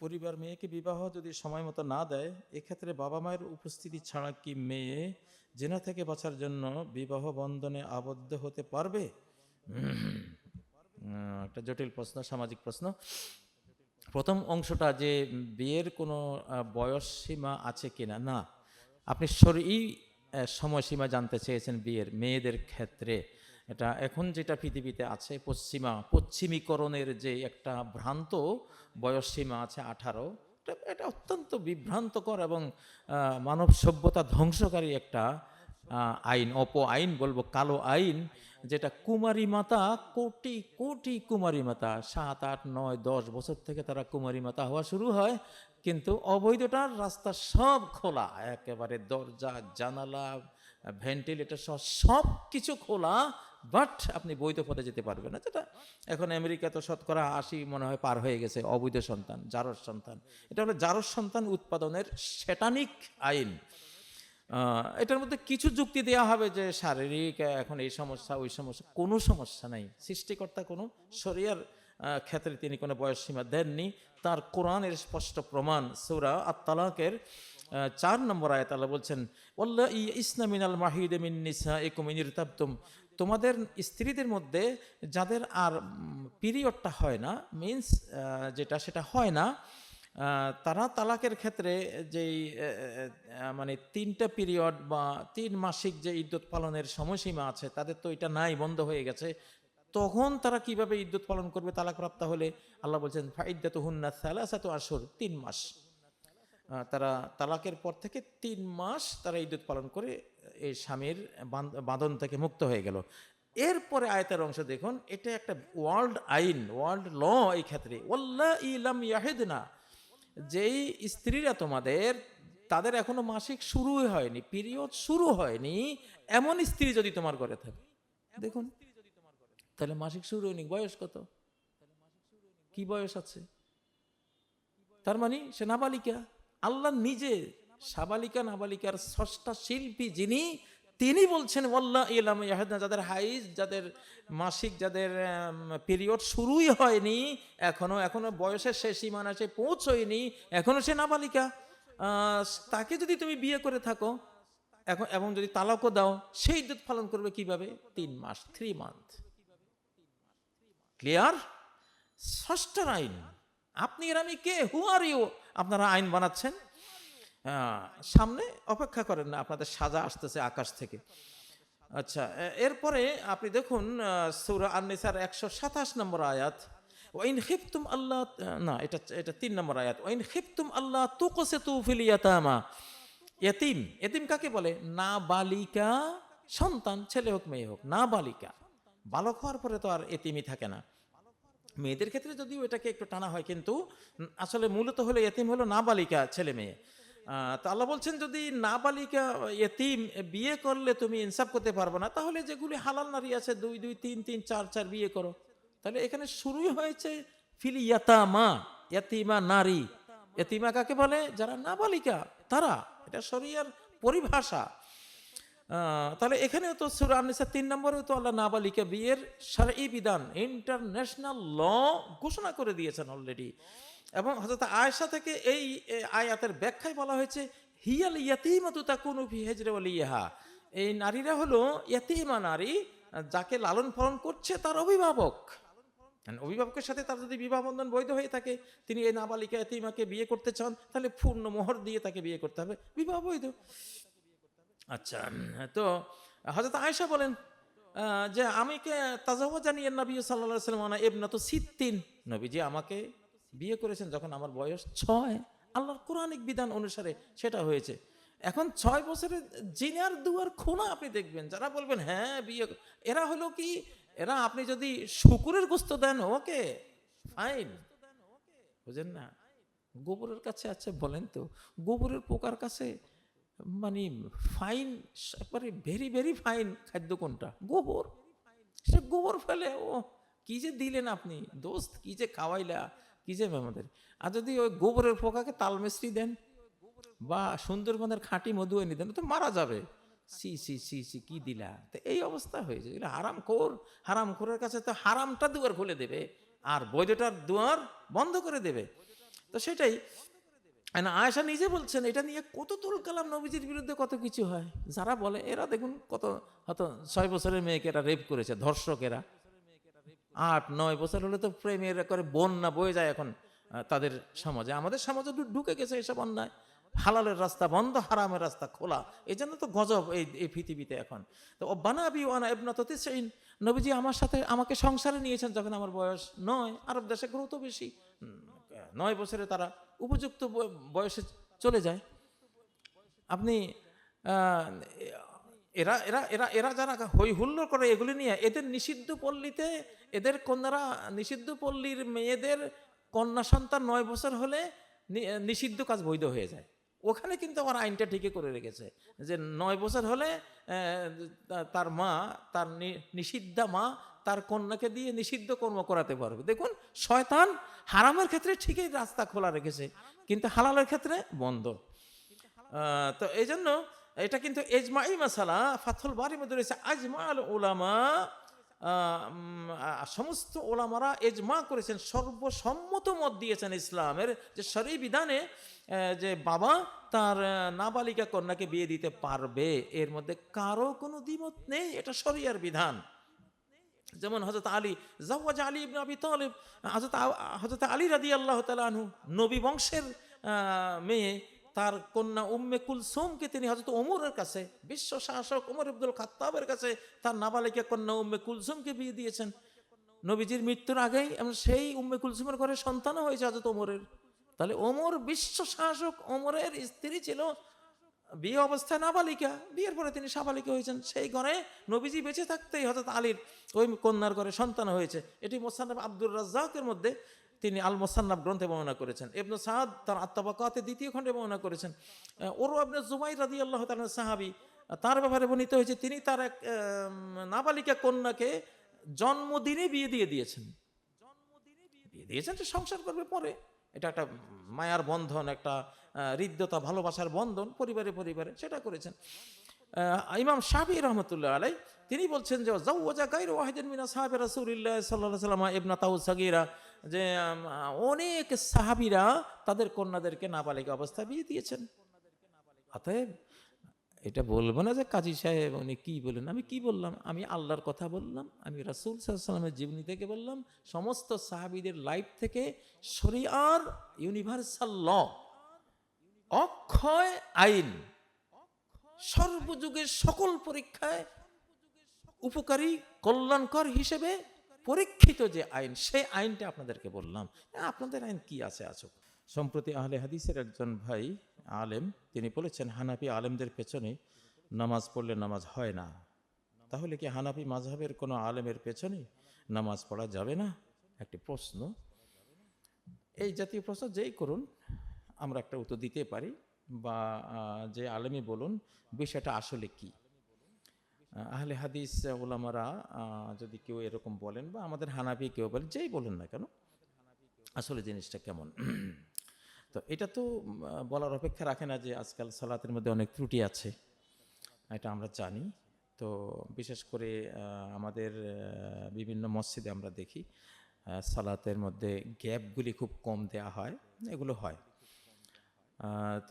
পরিবার মেয়েকে বিবাহ যদি সময় মতো না দেয়, এক্ষেত্রে বাবা মায়ের উপস্থিতি ছাড়া কি মেয়ে জেনা থেকে বাঁচার জন্য বিবাহ বন্ধনে আবদ্ধ হতে পারবে? একটা জটিল প্রশ্ন, সামাজিক প্রশ্ন। প্রথম অংশটা যে বিয়ের কোনো বয়স সীমা আছে কিনা? না। আপনি সরই সময়সীমা জানতে চেয়েছেন বিয়ের, মেয়েদের ক্ষেত্রে। এটা এখন যেটা পৃথিবীতে আছে, পশ্চিমা, পশ্চিমীকরণের যে একটা ভ্রান্ত বয়স সীমা আছে আঠারো, এটা অত্যন্ত বিভ্রান্তকর এবং মানব সভ্যতা ধ্বংসকারী একটা আইন, অপ আইন বলব, কালো আইন, যেটা কুমারী মাতা, কোটি কোটি কুমারী মাতা, সাত, আট, নয়, দশ বছর থেকে তারা কুমারী মাতা হওয়া শুরু হয়, কিন্তু অবৈধটার রাস্তা সব খোলা, একেবারে দরজা, জানালা, ভেন্টিলেটর সহ সব কিছু খোলা বাট আপনি বৈধ পথে যেতে পারবেন না। যেটা এখন আমেরিকা তো শতকরা আশি মনে হয় পার হয়ে গেছে অবৈধ সন্তান, জারস সন্তান। এটা হলো জারস সন্তান উৎপাদনের সেটানিক আইন। এটার মধ্যে কিছু যুক্তি দেওয়া হবে যে শারীরিক এখন এই সমস্যা, ওই সমস্যা, কোনো সমস্যা নাই। সৃষ্টিকর্তা কোনো শরিয়ার ক্ষেত্রে তিনি কোনো বয়স সীমা দেননি। তার কোরআনের স্পষ্ট প্রমাণ, সৌরা আত্মালাকের চার নম্বর আয়াত আল্লাহ বলছেন ওল্লা ই ইসলামিন আল মাহিদ নিসা একুমিনির তাবতুম তোমাদের স্ত্রীদের মধ্যে যাদের আর পিরিয়ডটা হয় না মিন্স যেটা সেটা হয় না তারা তালাকের ক্ষেত্রে যেই মানে তিনটা পিরিয়ড বা তিন মাসিক যে ইদ্যুৎ পালনের সময়সীমা আছে, তাদের তো এটা নাই, বন্ধ হয়ে গেছে, তখন তারা কীভাবে ইদ্যুৎ পালন করবে তালাক তালাকপ্রাপ্ত হলে? আল্লাহ বলছেন ফাইদ্দাত হুন্না সালাসাত আসর তিন মাস। তারা তালাকের পর থেকে তিন মাস তারা ইদ্যুৎ পালন করে এই স্বামীর বাঁধন থেকে মুক্ত হয়ে গেল। এরপরে আয়তের অংশ দেখুন, এটা একটা ওয়ার্ল্ড আইন, ওয়ার্ল্ড ল এই ক্ষেত্রে। ওল্লা ইলাম ইয়াহেদনা, যেই স্ত্রীরা তোমাদের, তাদের এখনও মাসিক শুরু হয়নি, পিরিয়ড শুরু হয়নি, এমন স্ত্রী যদি তোমার ঘরে থাকে। দেখুন, তাহলে মাসিক শুরু হয়নি, বয়স কত? কি বয়স আছে? তার মানে সে নাবালিকা, আল্লাহ নিজে সাবালিকা নাবালিকার ষষ্ঠা শিল্পী যিনি, তিনি বলছেন ওয়াল্লাহ ইলাম ইয়াহেদনা যাদের হাইজ, যাদের মাসিক, যাদের পিরিয়ড শুরুই হয়নি, এখনও এখনও বয়সের শেষ সীমানা সে পৌঁছয়নি, এখনও সে নাবালিকা। তাকে যদি তুমি বিয়ে করে থাকো, এখন, এবং যদি তালাকও দাও সেই ইদ্যুৎ পালন করবে কীভাবে? তিন মাস থ্রি মান্থ ক্লিয়ার ষষ্ঠার আইন। আপনি এর আমি কে? হু আর ইউ আপনারা আইন বানাচ্ছেন? সামনে অপেক্ষা করেন না, আপনাদের সাজা আসতেছে আকাশ থেকে। আচ্ছা এরপরে আপনি দেখুন সৌরা আননিসার একশো সাতাশ নম্বর আয়াত। ওয়াইন খিফতুম আল্লাহ না, এটা এটা তিন নম্বর আয়াত। ওয়াইন খিফতুম আল্লাহ তু ফিল ইয়াতামা। এতিম এতিম কাকে বলে? না বালিকা সন্তান, ছেলে হোক, মেয়ে হোক, না বালিকা। বালক হওয়ার পরে তো আর এতিমই থাকে না। মেয়েদের ক্ষেত্রে যদিও এটাকে একটু টানা হয়, কিন্তু আসলে মূলত হলো এতিম হলো নাবালিকা ছেলে মেয়ে। তো আল্লাহ বলছেন, যদি নাবালিকা এতিম বিয়ে করলে তুমি ইনসাফ করতে পারবে না, তাহলে যেগুলি হালাল নারী আছে, দুই দুই, তিন তিন, চার চার বিয়ে করো। তাহলে এখানে শুরুই হয়েছে ফিলি ইয়াতামা, ইয়াতিমা নারী। এতিমা কাকে বলে? যারা নাবালিকা, তারা। এটা শরিয়ার পরিভাষা। তাহলে এখানেও তো সুরা আননিসা তিন নম্বরেও তো আল্লাহ নাবালিকা বিয়ের সারাই বিধান। ইন্টারন্যাশনাল ল ঘোষণা করে দিয়েছেন অলরেডি এবং হযরত আয়েশা থেকে এই আয়াতের ব্যাখ্যায় বলা হয়েছে, হিয়াল ইয়াতিমাতু তাকুনু ফি হিজরি ওয়ালিহা এই নারীরা হলো ইয়াতিমা নারী, যাকে লালন পালন করছে তার অভিভাবক। অভিভাবকের সাথে তার যদি বিবাহ বন্ধন বৈধ হয়ে থাকে, তিনি এই নাবালিকা এতিমাকে বিয়ে করতে চান, তাহলে পূর্ণ মোহর দিয়ে তাকে বিয়ে করতে হবে। বিবাহ বৈধ। আচ্ছা তো হজরত আয়েশা বলেন যে আমি কে তাজাওয়া জানিয়ে নবী সাল্লাহ সাল্লাম এবনা তো সিদ্দিন নবীজি আমাকে বিয়ে করেছেন যখন আমার বয়স ছয়, আল্লাহর কোরআনিক বিধান অনুসারে সেটা হয়েছে। এখন ছয় বছরের জিনার দুয়ার খোলা আপনি দেখবেন, যারা বলবেন হ্যাঁ বিয়ে এরা হলো কি, এরা আপনি যদি শুকুরের গোস্ত দেন, ওকে, ফাইন। বুঝেন না? গোবরের কাছে আছে বলেন তো, গোবরের পোকার কাছে মানে ফাইন, একবারে ভেরি ভেরি ফাইন খাদ্য কোনটা? গোবর। সে গোবর ফেলে, ও, কি যে দিলেন আপনি, দোস্ত, কি যে খাওয়াইলা কি যে আমাদের? আর যদি ওই গোবরের পোকাকে তাল মিস্ত্রি দেন বা সুন্দরবনের খাঁটি মধু এনে দেন, তো মারা যাবে। সি সি সি সি কি দিলা? তো এই অবস্থা হয়েছে। এগুলো হারাম খোর, হারাম খোরের কাছে তো হারামটা দুয়ার খুলে দেবে। আর বৈধটার দুয়ার বন্ধ করে দেবে। তো সেটাই। না, আয়েশা নিজে বলছেন, এটা নিয়ে কত তুল কালাম নবীজির বিরুদ্ধে কত কিছু হয়? যারা বলে, এরা দেখুন কত, হয়তো ছয় বছরের মেয়েকে এরা রেপ করেছে ধর্ষকেরা আট, নয় বছর হলে তো প্রেমের করে বন্যা বয়ে যায় এখন তাদের সমাজে। আমাদের সমাজে ঢুকে গেছে এসব অন্যায়। হালালের রাস্তা বন্ধ, হারামের রাস্তা খোলা। এই জন্য তো গজব এই এই পৃথিবীতে এখন। তো বানাবি ওয়ানা এবনা তিসইন নবীজি আমার সাথে আমাকে সংসারে নিয়েছেন যখন আমার বয়স নয়, আরব দেশে গ্রহ তো বেশি নয় বছরে তারা উপযুক্ত বয়- বয়সে চলে যায়। আপনি এরা এরা এরা এরা যারা হই করে এগুলি নিয়ে, এদের নিষিদ্ধ পল্লীতে, এদের কন্যারা নিষিদ্ধ পল্লীর মেয়েদের কন্যা সন্তান নয় বছর হলে নিষিদ্ধ কাজ বৈধ হয়ে যায়। ওখানে কিন্তু আমার আইনটা ঠিকই করে রেখেছে যে নয় বছর হলে তার মা, তার নিষিদ্ধা মা, তার কন্যাকে দিয়ে নিষিদ্ধ কর্ম করাতে পারবে। দেখুন, শয়তান হারামের ক্ষেত্রে ঠিকই রাস্তা খোলা রেখেছে, কিন্তু হালালের ক্ষেত্রে বন্ধ। তো এই জন্য এটা কিন্তু এজমাই মাসালা ফাথুল বাড়ির মধ্যে রয়েছে আজমা আল ওলামা সমস্ত ওলামারা এজমা করেছেন, সর্বসম্মত মত দিয়েছেন ইসলামের যে শরী বিধানে যে বাবা তার নাবালিকা কন্যাকে বিয়ে দিতে পারবে, এর মধ্যে কারও কোনো দ্বিমত নেই, এটা শরিয়ার বিধান। যেমন হজরত আলী, জাওয়াজ আলী ইবনে আবি তালিব হজরত হজরত আলী রাদি আল্লাহ তালু নবী বংশের মেয়ে তার কন্যা উম্মে কুলসুমকে তিনি হজরত ওমরের কাছে, বিশ্ব শাসক ওমর আব্দুল খাত্তাবের কাছে তার নাবালিকা কন্যা উম্মে কুলসুমকে বিয়ে দিয়েছেন। নবীজির মৃত্যুর আগেই এবং সেই উম্মে কুলসুমের ঘরে সন্তানও হয়েছে হজরত ওমরের। তাহলে ওমর বিশ্ব শাসক, ওমরের স্ত্রী ছিল বিয়ে অবস্থায় নাবালিকা, বিয়ের পরে তিনি সাবালিকা হয়েছেন। সেই ঘরে নবীজি বেঁচে থাকতেই হজরত আলীর ওই কন্যার ঘরে সন্তান হয়েছে। এটি মোসান্নব আব্দুর রাজ্জাকের মধ্যে তিনি আল মোসান্নাব গ্রন্থে বর্ণনা করেছেন। ইবনু সাদ তার আত্মাবাকাতে দ্বিতীয় খণ্ডে বর্ণনা করেছেন। ওর আবনে জুবাই রাদি আল্লাহ তাআলা সাহাবি তার ব্যাপারে বর্ণিত হয়েছে, তিনি তার এক নাবালিকা কন্যাকে জন্মদিনে বিয়ে দিয়ে দিয়েছেন। বিয়ে দিয়েছেন তো সংসার করবে পরে। এটা একটা মায়ার বন্ধন, একটা হৃদ্যতা, ভালোবাসার বন্ধন, পরিবারে পরিবারে, সেটা করেছেন। ইমাম শাহি রহমতুল্লাহ আলাই তিনি বলছেন যে জাউজা গাইর ওয়াহিদিন মিনা সাহাবে রাসূলুল্লাহ আলাইহি সাল্লাম ইবনা তাউ সাগীরা যে অনেক সাহাবিরা তাদের কন্যাদেরকে নাবালিকা অবস্থায় বিয়ে দিয়েছেন। অতএব এটা বলব না যে কাজী সাহেব উনি কি বলেন আমি কি বললাম? আমি আল্লাহর কথা বললাম, আমি রাসুল সাল্লামের জীবনী থেকে বললাম, সমস্ত সাহাবিদের লাইফ থেকে শরিয়ার ইউনিভার্সাল ল অক্ষয় আইন, সর্বযুগের সকল পরীক্ষায় উপকারী, কল্যাণকর হিসেবে পরীক্ষিত যে আইন, সেই আইনটা আপনাদেরকে বললাম। আপনাদের আইন কি আছে আছো সম্প্রতি আহলে হাদিসের একজন ভাই আলেম, তিনি বলেছেন, হানাফি আলেমদের পেছনে নামাজ পড়লে নামাজ হয় না। তাহলে কি হানাফি মাঝহাবের কোনো আলেমের পেছনে নামাজ পড়া যাবে না? একটি প্রশ্ন। এই জাতীয় প্রশ্ন যেই করুন, আমরা একটা উত্তর দিতে পারি বা যে আলেমই বলুন, বিষয়টা আসলে কি? আহলে হাদিস ওলামারা যদি কেউ এরকম বলেন বা আমাদের হানাফি কেউ বলেন, যেই বলেন না কেন, আসলে জিনিসটা কেমন? তো এটা তো বলার অপেক্ষা রাখে না যে আজকাল সালাতের মধ্যে অনেক ত্রুটি আছে, এটা আমরা জানি। তো বিশেষ করে আমাদের বিভিন্ন মসজিদে আমরা দেখি সালাতের মধ্যে গ্যাপগুলি খুব কম দেয়া হয়, এগুলো হয়।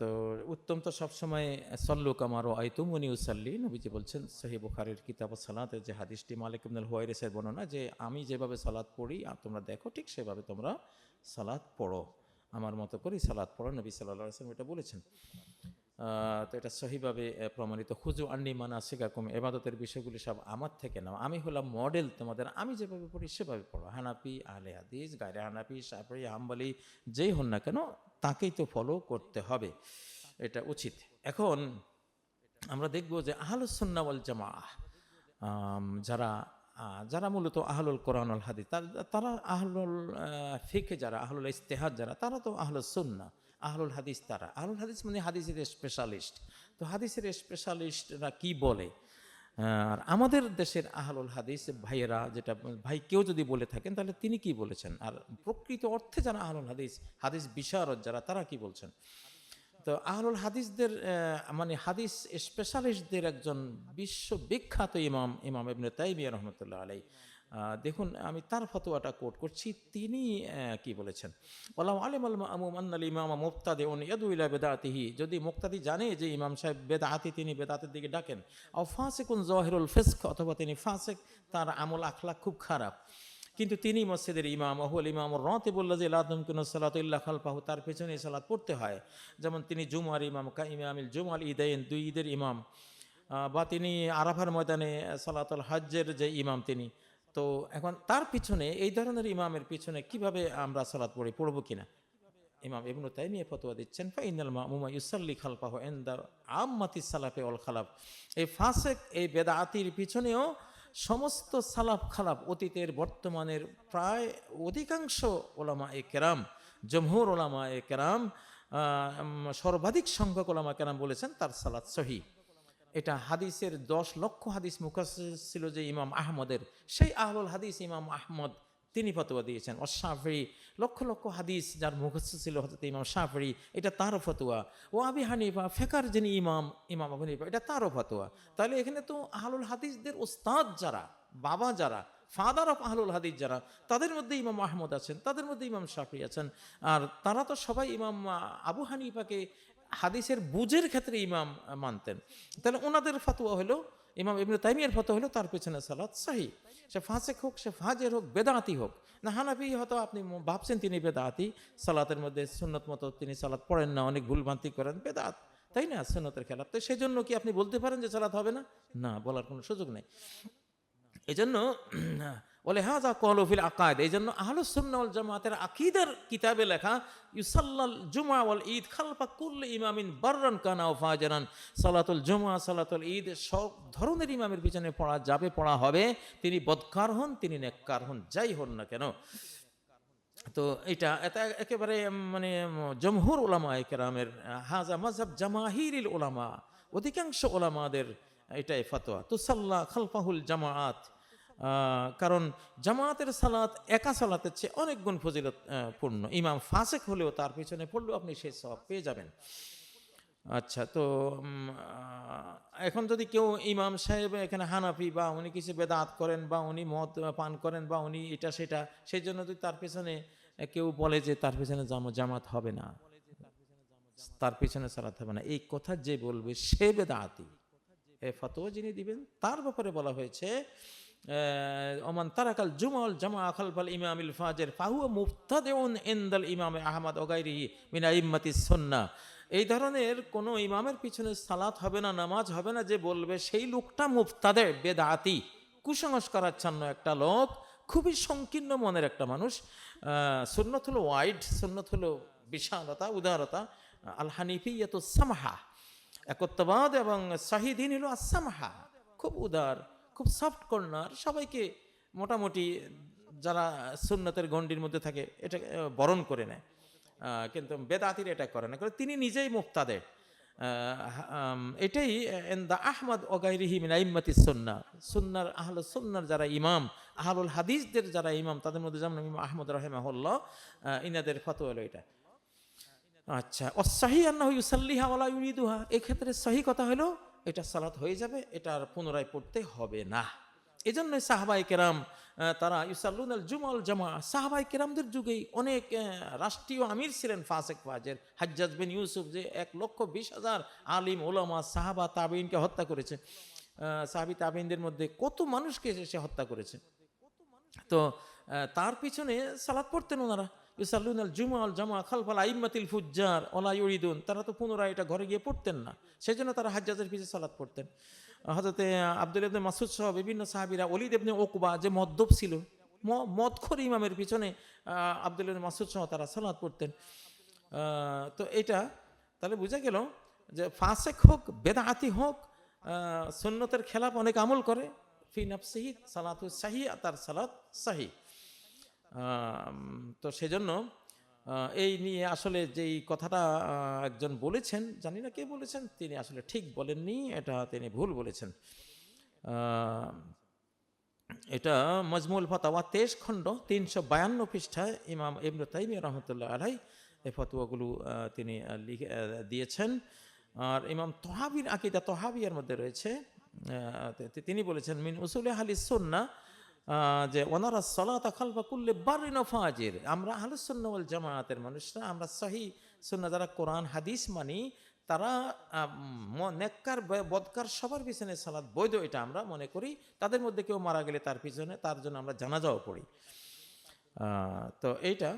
তো উত্তম তো সবসময় সল্লু কামারো আইতুম উনি উসাল্লি। নবীজি বলছেন সাহি বুখারের কিতাব সালাতের যে হাদিসটি মালিক ইবনুল হুয়াইরিসের বর্ণনা, যে আমি যেভাবে সালাত পড়ি আর তোমরা দেখো, ঠিক সেভাবে তোমরা সালাত পড়ো। আমার মতো করে সালাদ পড়ো। নবী সাল্লাহ আসলাম এটা বলেছেন। তো এটা সহিভাবে প্রমাণিত। খুজু আন্নি মানা শিকাকুম এবাদতের বিষয়গুলি সব আমার থেকে নাও। আমি হলাম মডেল তোমাদের, আমি যেভাবে পড়ি সেভাবে পড়ো। হানাপি আহলে হাদিস, গায়রে হানাপি সাফরি হাম্বলি, যেই হন না কেন, তাকেই তো ফলো করতে হবে। এটা উচিত। এখন আমরা দেখব যে আহলুসন্নাওয়াল জামা যারা যারা মূলত আহলুল কোরআন আল হাদিস, তারা আহলুল ফিকে যারা, আহলুল ইস্তেহাদ যারা, তারা তো আহলুল সুন্না। আহলুল হাদিস তারা। আহলুল হাদিস মানে হাদিসের স্পেশালিস্ট তো হাদিসের স্পেশালিস্টরা কি বলে? আর আমাদের দেশের আহলুল হাদিস ভাইয়েরা যেটা, ভাই কেউ যদি বলে থাকেন, তাহলে তিনি কি বলেছেন? আর প্রকৃত অর্থে যারা আহলুল হাদিস হাদিস বিশারদ যারা, তারা কি বলছেন? তো আহলুল হাদিসদের মানে হাদিস স্পেশালিস্টদের একজন বিশ্ববিখ্যাত ইমাম ইমাম ইবনে তাইমিয়া রহমতুল্লাহ আলাই দেখুন, আমি তার ফতোয়াটা কোট করছি। তিনি কি বলেছেন? ওলাম আলিম আল মামুম আন্নাল ইমাম মুক্তাদে উন ইয়াদু ইলা বেদাতিহি। যদি মুক্তাদি জানে যে ইমাম সাহেব বেদাতি, তিনি বেদাতের দিকে ডাকেন ও ফাসিকুন জহিরুল ফেস্ক, অথবা তিনি ফাসেক, তার আমল আখলাক খুব খারাপ। কিন্তু তিনি মসজিদের ইমাম আহুল ইমাম রতে বলল যে লাদম কোন সালাতুল্লাহ খালপাহু তার পেছনে সালাত পড়তে হয়। যেমন তিনি জুমার ইমাম, কা ইমামিল জুমাল ঈদাইন, দুই ঈদের ইমাম। বা তিনি আরাফার ময়দানে সালাতুল হজ্জের যে ইমাম তিনি তো এখন তার পিছনে, এই ধরনের ইমামের পিছনে কীভাবে আমরা সালাত পড়ি, পড়ব কিনা? ইমাম ইবনু তাইমিয়া ফতোয়া দিচ্ছেন, ফাইনাল মামুমা ইউসাল্লি খালপাহ এন্দা আম্মাতি সালাফে অল খালাফ। এই ফাসেক, এই বেদাতির পিছনেও সমস্ত সালাফ খালাফ অতীতের, বর্তমানের প্রায় অধিকাংশ ওলামা এ কেরাম, জমহুর ওলামা এ কেরাম সর্বাধিক সংখ্যক ওলামা কেরাম বলেছেন, তার সালাত সহি। এটা হাদিসের দশ লক্ষ হাদিস মুখস্থ ছিল যে ইমাম আহমদের। সেই আহলুল হাদিস ইমাম আহমদ তিনি ফতোয়া দিয়েছেন। অশাফরি লক্ষ লক্ষ হাদিস যার মুখস্থ ছিল হজরত ইমাম শাফরি, এটা তারও ফতোয়া। ও আবি হানিফা, ফেকার যিনি ইমাম ইমাম আবু হানিফা, এটা তারও ফতোয়া। তাহলে এখানে তো আহলুল হাদিসদের ওস্তাদ যারা, বাবা যারা ফাদার অফ আহলুল হাদিস যারা, তাদের মধ্যে ইমাম আহমদ আছেন, তাদের মধ্যে ইমাম শাফি আছেন। আর তারা তো সবাই ইমাম আবু হানিফাকে হাদিসের বুঝের ক্ষেত্রে ইমাম মানতেন। তাহলে ওনাদের ফতোয়া হলো, ইমাম ইবনে তাইমিয়ার ফতোয়া হলো, তার পেছনে সালাত সাহি। সে ফাঁসেক হোক, সে ফাঁজের হোক, বেদাতি হোক। না, হানাফি হয়তো আপনি ভাবছেন তিনি বেদাতি, সালাতের মধ্যে সুন্নত মতো তিনি সালাত পড়েন না, অনেক ভুলভ্রান্তি করেন, বেদাত, তাই না? সুন্নতের খেলাফ তো সেজন্য কি আপনি বলতে পারেন যে সালাত হবে না? না, বলার কোনো সুযোগ নেই। এই জন্য বলে হ্যাঁ যা কলফিল আকায়দ। এই জন্য আহলুসুন্নাল জামাতের আকিদার কিতাবে লেখা, ইউসাল্লাল জুমা ওয়াল ঈদ খালফা কুল্ল ইমামিন বাররান কানা ও ফাজারান। সালাতুল জুমা সালাতুল ঈদ সব ধরনের ইমামের পিছনে পড়া যাবে, পড়া হবে। তিনি বদকার হন, তিনি নেককার হন, যাই হন না কেন। তো এটা এটা একেবারে মানে জমহুর ওলামা কেরামের হাজা মজহাব জামাহিরিল ওলামা অধিকাংশ ওলামাদের এটাই ফতোয়া। তুসাল্লাহ খালফাহুল জামাআত। কারণ জামায়াতের সালাত, একা সালাতের চেয়ে অনেক গুণ ফজিলত পূর্ণ ইমাম ফাঁসেক হলেও তার পিছনে পড়লেও আপনি সেই সব পেয়ে যাবেন। আচ্ছা তো এখন যদি কেউ ইমাম সাহেব, এখানে হানাফি, বা উনি কিছু বেদাত করেন, বা উনি মদ পান করেন, বা উনি এটা সেটা, সেই জন্য যদি তার পেছনে কেউ বলে যে তার পেছনে জাম- জামাত হবে না, তার পেছনে সালাত হবে না, এই কথা যে বলবে সে বেদাতি। এ ফতোয়া যিনি দিবেন, তার ব্যাপারে বলা হয়েছে ওমান তারাকাল জুমাল জামা খালফাল ইমামিল ফাজের, ফাহুয়া মুফতাদেউন ইনদাল ইমাম আহমদ ওগাইরিহি মিন আইম্মাতি সুন্নাহ। এই ধরনের কোনো ইমামের পিছনে সালাত হবে না, নামাজ হবে না, যে বলবে সেই লোকটা মুফতাদে বেদাতি, কুসংস্কারাচ্ছন্ন একটা লোক, খুবই সংকীর্ণ মনের একটা মানুষ। সুন্নত হলো ওয়াইড সুন্নত হলো বিশালতা, উদারতা, আল হানিফিয়াত সামহা, একত্ববাদ এবং শাহিদিন হলো আসামহা খুব উদার। খুব সফট কর্নার সবাইকে মোটামুটি যারা সুন্নতের গণ্ডির মধ্যে থাকে, এটা বরণ করে নেয়। কিন্তু বেদাতির এটা করে না কারণ তিনি নিজেই মুক্তাদে এটাই দা আহমদ ওগাইরিহি মিন আইম্মাতি সুন্না। সুন্নার আহল সুন্নার যারা ইমাম, আহলুল হাদিসদের যারা ইমাম, তাদের মধ্যে যেমন ইমাম আহমদ রাহেমাহুল্লাহ ইনাদের ফতোয়া হলো এটা। আচ্ছা অসাহি আন্না ইউসাল্লিহা ওয়ালা ইউরিদুহা। এই ক্ষেত্রে সহি কথা হলো এটা সালাত হয়ে যাবে, এটা আর পুনরায় পড়তে হবে না। এই জন্য সাহাবাই কেরাম তারা ইউসাল্লুন আল জুমাল জামা সাহাবাই কেরামদের যুগেই অনেক রাষ্ট্রীয় আমির ছিলেন ফাসেক ফাজের। হাজ্জাজ বিন ইউসুফ যে এক লক্ষ বিশ হাজার আলিম, ওলামা, সাহাবা তাবিনকে হত্যা করেছে সাহাবি তাবিনদের মধ্যে কত মানুষকে সে হত্যা করেছে। তো তার পিছনে সালাত পড়তেন ওনারা। ইউসাল্লুন আল জুমা জামা খালফাল আইম্মাতিল ফুজ্জার ওলা ইউরিদুন। তারা তো পুনরায় এটা ঘরে গিয়ে পড়তেন না। সেই জন্য তারা হাজ্জাজের পিছিয়ে সালাত পড়তেন। হজরতে আব্দুল ইবনে মাসুদ সহ বিভিন্ন সাহাবিরা অলিদ ইবনে ওকবা যে মদ্যপ ছিল মদখোর ইমামের পিছনে আব্দুল ইবনে মাসুদ সহ তারা সালাত পড়তেন। তো এটা তাহলে বোঝা গেল যে ফাসেক হোক বেদাহাতি হোক আহ, সুন্নতের খেলাপ অনেক আমল করে। ফি নাফসিহি সালাতু সাহি আর তার সালাত সাহি তো সেজন্য এই নিয়ে আসলে যেই কথাটা একজন বলেছেন, জানি না কে বলেছেন, তিনি আসলে ঠিক বলেননি, এটা তিনি ভুল বলেছেন। এটা মজমুল ফতাওয়া তেইশ খণ্ড, তিনশো বায়ান্ন পৃষ্ঠায় ইমাম ইবনু তাইমিয়া রহমতুল্লাহ আলাই এই ফতুয়াগুলো তিনি লিখে দিয়েছেন। আর ইমাম তহাবির আকিদা তহাবিয়ার মধ্যে রয়েছে তিনি বলেছেন, মিন উসুল হালি সুন্না যে ওনারা সলাতা খালফা কুল্লে বারিন ফাজির আমরা আহলুসুন্নাওয়াল জামায়াতের মানুষরা, আমরা সহি সুন্না যারা কোরআন, হাদিস মানি, তারা নেককার বদকার, সবার পিছনে সালাদ বৈধ এটা আমরা মনে করি। তাদের মধ্যে কেউ মারা গেলে তার পিছনে, তার জন্য আমরা জানাজাও পড়ি। তো এইটা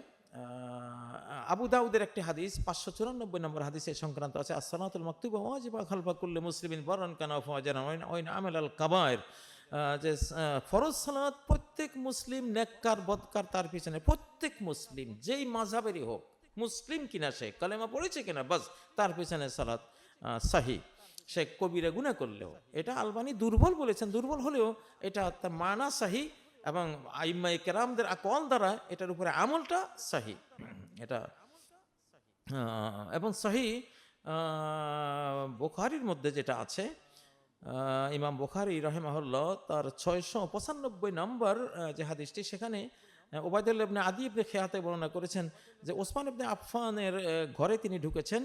আবু দাউদের একটি হাদিস, পাঁচশো চুরানব্বই নম্বর হাদিসের সংক্রান্ত আছে, আসসালাতুল মকতুব ওয়াজিবা খালফা কুল্লে মুসলিমিন বরন কানা ফাজানা ওয়াইন আমেল আল কাবায়ের যে ফরজ সালাত প্রত্যেক মুসলিম নেককার, বদকার তার পিছনে। প্রত্যেক মুসলিম, যেই মাঝাবেরই হোক, মুসলিম কিনা সে, কালেমা পড়েছে কিনা, বাস তার পিছনে সালাত সাহি। সে কবিরা গুণা করলেও, এটা আলবানি দুর্বল বলেছেন, দুর্বল হলেও এটা তার মানা সাহি এবং আইম্মাই কেরামদের আকল দ্বারা এটার উপরে আমলটা সাহি। এটা এবং সাহি বোখারির মধ্যে যেটা আছে ইমাম বুখারি রহেমাহুল্লাহ তার ছয়শো পঁচানব্বই নম্বর যে হাদিসটি, সেখানে ওবায়দুল্লা ইবনে আদি ইবনে খেয়াতে বর্ণনা করেছেন যে ওসমান ইবনে আফফানের ঘরে তিনি ঢুকেছেন।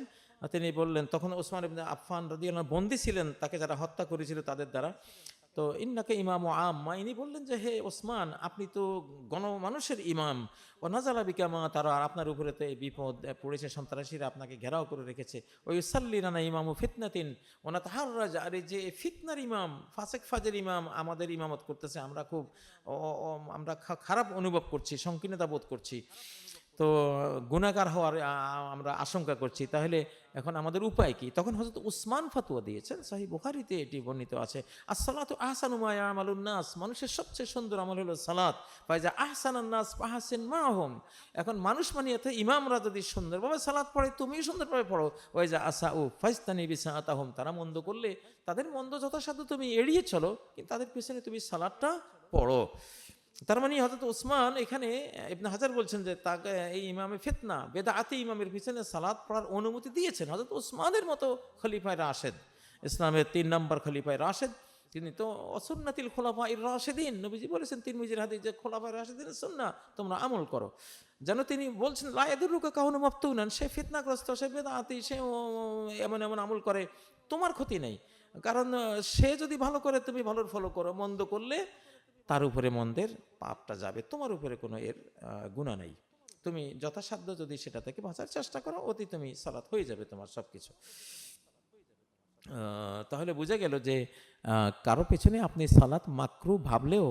তিনি বললেন, তখন ওসমান ইবনে আফফান রাদিয়াল্লাহু বন্দী ছিলেন, তাকে যারা হত্যা করেছিল তাদের দ্বারা। তো ইন্নাকে ইমাম ও আম্মা, ইনি বললেন যে, হে ওসমান, আপনি তো গণমানুষের ইমাম। ও নাজালা বিকামা তারা আপনার উপরে তো এই বিপদ পড়েছে সন্ত্রাসীরা আপনাকে ঘেরাও করে রেখেছে। ওই সাল্লি রানা ইমাম ফিতনাতিন। ওনা তাহার রাজা আরে যে ফিতনার ইমাম, ফাসেক ফাজের ইমাম আমাদের ইমামত করতেছে, আমরা খুব আমরা খারাপ অনুভব করছি, সংকীর্ণতা বোধ করছি। তো গুণাগার হওয়ার আমরা আশঙ্কা করছি। তাহলে এখন আমাদের উপায় কি? তখন হয়তো উসমান ফাতুয়া দিয়েছেন, সাহি বুখারিতে এটি বর্ণিত আছে। আসসালাত আহসানু মা ইয়ামালুন নাস, মানুষের সবচেয়ে সুন্দর আমল হলো সালাত। ফাইজা আহসানান নাস ফাহাসিন মাহুম। এখন মানুষ মানিয়েতে ইমামরা যদি সুন্দরভাবে সালাত পড়ে তুমি সুন্দরভাবে পড়ো। ওই যে আসা ও ফাইস্তানি বিসাআতাহুম। তারা মন্দ করলে তাদের মন্দ যথাসাধ্য তুমি এড়িয়ে চলো, কিন্তু তাদের পিছনে তুমি সালাদটা পড়ো। তার মানে হজরত ওসমান এখানে ইবনে হাজার বলছেন যে তাকে এই ইমামে ফেতনা বেদাআতি ইমামের পিছনে সালাদ পড়ার অনুমতি দিয়েছেন। হজরত ওসমানের মতো খলিফায় রাশেদ ইসলামের তিন নম্বর খলিফায় রাশেদ তিনি তো অসুন্নাতিল খোলাফা ইর রাশেদিন। নবীজি বলেছেন তিন মিজির হাতে যে খোলাফায় রাশেদিন সুন্না তোমরা আমল করো। যেন তিনি বলছেন লায়াদুরুকা কাহনু মাফতুনান সে ফিতনাগ্রস্ত সে বেদাআতি সে ও, এমন এমন আমল করে তোমার ক্ষতি নেই। কারণ সে যদি ভালো করে তুমি ভালোর ফলো করো মন্দ করলে তার উপরে মন্দের পাপটা যাবে। তোমার উপরে কোনো এর গুণা নেই। তুমি যথাসাধ্য যদি সেটা থেকে বাঁচার চেষ্টা করো, অতি তুমি সালাত হয়ে যাবে তোমার সব কিছু তাহলে বুঝে গেল যে কারও পেছনে আপনি সালাত মাকরু ভাবলেও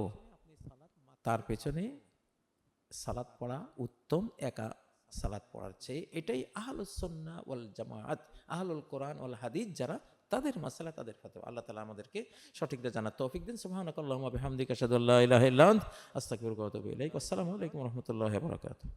তার পেছনে সালাত পড়া উত্তম, একা সালাত পড়ার চেয়ে। এটাই আহলুসন্না ওয়াল জামায়াত আহলুল কোরআন ওয়াল হাদিস যারা তাদের মাসালা তাদের ফতোয়া আল্লাহ তালা আমাদেরকে সঠিকটা জানার তৌফিক দিন। সুহানকাল ইলাইক। আসসালামু আলাইকুম রহমতুল্লাহ বারাকাতুহু।